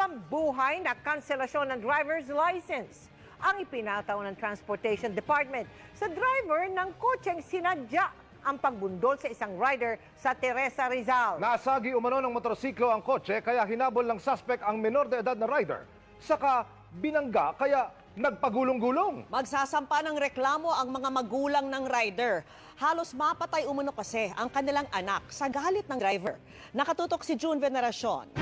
habang buhay na kanselasyon ng driver's license ang ipinataw ng Transportation Department sa driver ng kotseng sinadya ang pagbundol sa isang rider sa Teresa Rizal. Nasagi umano ng motorsiklo ang kotse kaya hinabol ng suspect ang menor de edad na rider. Saka binangga kaya nagpagulong-gulong. Magsasampa ng reklamo ang mga magulang ng rider. Halos mapatay umano kasi ang kanilang anak sa galit ng driver. Nakatutok si June Veneracion.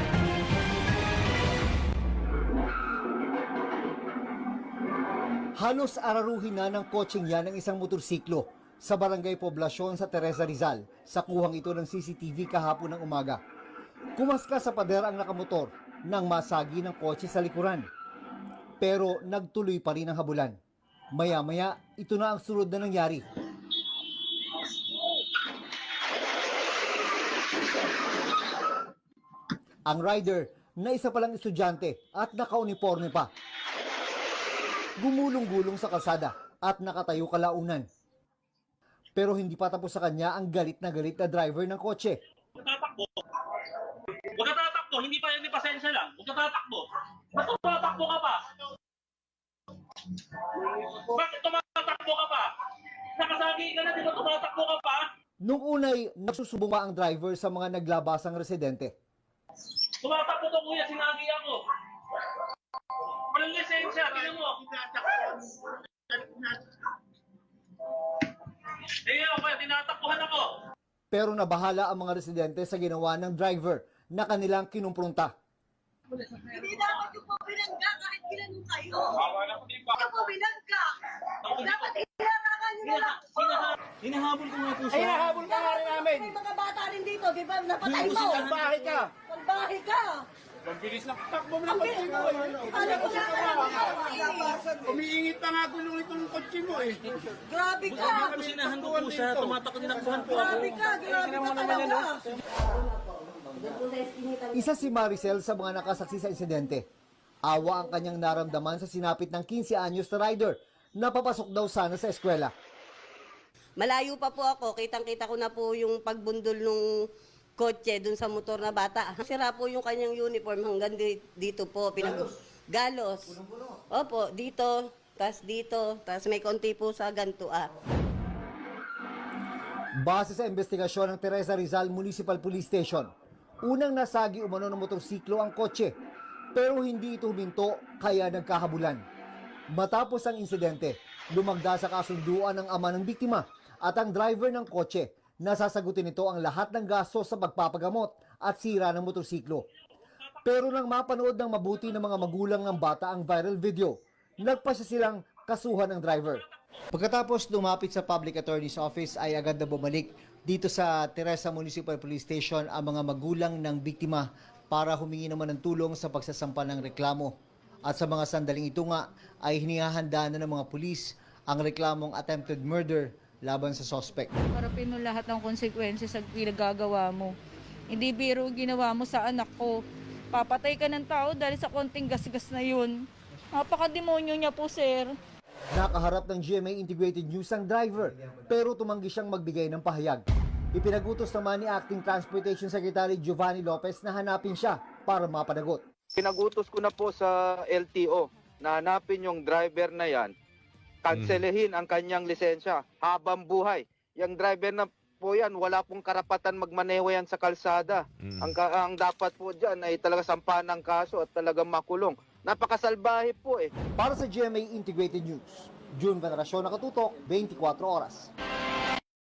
Halos araruhin na ng kotseng yan ng isang motorsiklo sa barangay Poblasyon sa Teresa Rizal sa kuhang ito ng CCTV kahapon ng umaga. Kumaska sa pader ang nakamotor nang masagi ng kotse sa likuran. Pero nagtuloy pa rin ang habulan. Maya-maya, ito na ang sunod na nangyari. Ang rider na isa palang estudyante at nakauniforme pa gumulong-gulong sa kalsada at nakatayo kalaunan. Pero hindi pa tapos sa kanya ang galit na galit na driver ng kotse. Tatakbo. Huwag tatakbo. Hindi pa, hindi pasensya lang. Huwag tatakbo. Ba't tumatakbo ka pa? Bakit tumatakbo ka pa? Nakasagi ka na, di ba tumatakbo ka pa? Nung unay, nagsusubong pa ang driver sa mga naglabasang residente. Tumatakbo to kuya, sinagi ako. Walang lisensya, tingnan mo. Pero nabahala ang mga residente sa ginawa ng driver na kanilang kinumpronta. Hindi dapat yung po binangga kahit ginanong kayo. Hindi po binangga. Dapat ilarangan nyo na lang. Hinahabol ko nga po Ay, nahabol ka nga rin namin. May mga bata rin dito, di ba? Napatay mo. Bakit ka? Magbahay ka. Mabilis na takbo mo na Ang kotse mo. Alam ko na Umiingit pa nga gulong itong kotse mo eh. Grabe ka. Ako sinahan ko po siya, tumatakbo tinakbuhan po ako. Grabe ka. Grabe ka talaga. Isa si Maricel sa mga nakasaksi sa insidente. Awa ang kanyang naramdaman sa sinapit ng 15 anyos na rider na papasok daw sana sa eskwela. Malayo pa po ako, kitang-kita ko na po yung pagbundol nung kotse dun sa motor na bata. Sira po yung kanyang uniform hanggang di- dito po. Pinag Galos. Opo, dito, tas dito, tas may konti po sa ganto ah. Base sa investigasyon ng Teresa Rizal Municipal Police Station, unang nasagi umano ng motorsiklo ang kotse, pero hindi ito huminto kaya nagkahabulan. Matapos ang insidente, lumagda sa kasunduan ng ama ng biktima at ang driver ng kotse na sasagutin nito ang lahat ng gasto sa pagpapagamot at sira ng motorsiklo. Pero nang mapanood ng mabuti ng mga magulang ng bata ang viral video, nagpasya silang kasuhan ng driver. Pagkatapos lumapit sa Public Attorney's Office ay agad na bumalik dito sa Teresa Municipal Police Station ang mga magulang ng biktima para humingi naman ng tulong sa pagsasampa ng reklamo. At sa mga sandaling ito nga ay hinihahanda na ng mga pulis ang reklamong attempted murder laban sa suspect. Harapin mo lahat ng konsekwensya sa pinagagawa mo. Hindi biro ginawa mo sa anak ko. Papatay ka ng tao dahil sa konting gasgas na yun. Napakademonyo niya po, sir. Nakaharap ng GMA Integrated News ang driver pero tumanggi siyang magbigay ng pahayag. Ipinagutos naman ni Acting Transportation Secretary Giovanni Lopez na hanapin siya para mapanagot. Pinagutos ko na po sa LTO na hanapin yung driver na yan, kanselehin ang kanyang lisensya habang buhay. Yung driver na po yan, wala pong karapatan magmaneho yan sa kalsada. Ang, ka- ang dapat po dyan ay talaga sampahan ng kaso at talagang makulong. Napakasalbahe po eh. Para sa GMA Integrated News, June Veneracion nakatutok, 24 oras.